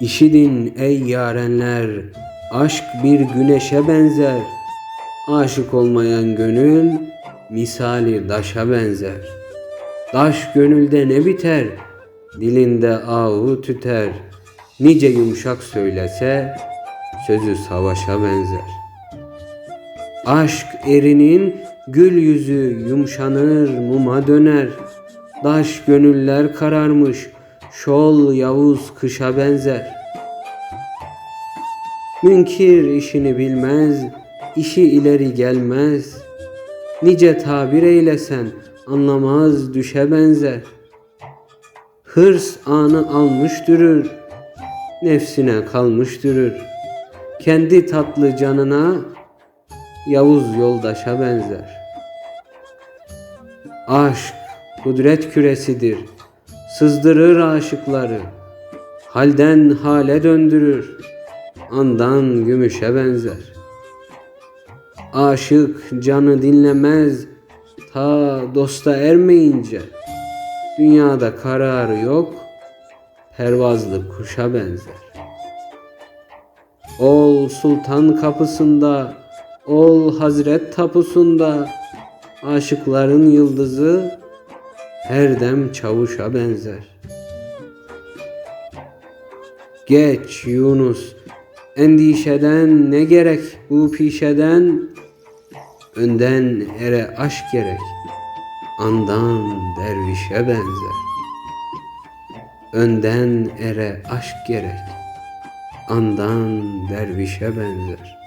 İşidin ey yarenler, aşk bir güneşe benzer. Aşık olmayan gönül misali daşa benzer. Daş gönülde ne biter, dilinde ahu tüter. Nice yumuşak söylese, sözü savaşa benzer. Aşk erinin gül yüzü yumuşanır muma döner. Daş gönüller kararmış şol yavuz kışa benzer. Münkir işini bilmez, işi ileri gelmez. Nice tabir eylesen anlamaz düşe benzer. Hırs anı almış dürür, nefsine kalmış dürür. Kendi tatlı canına Yavuz yoldaşa benzer. Aşk kudret küresidir. Sızdırır aşıkları. Halden hale döndürür. Andan gümüşe benzer. Aşık canı dinlemez ta dosta ermeyince. Dünyada kararı yok. Pervazlı kuşa benzer. Ol sultan kapısında, ol hazret tapusunda, aşıkların yıldızı her dem çavuşa benzer. Geç Yunus, endişeden ne gerek bu pişeden, önden ere aşk gerek, andan dervişe benzer. Önden ere aşk gerek, andan dervişe benzer.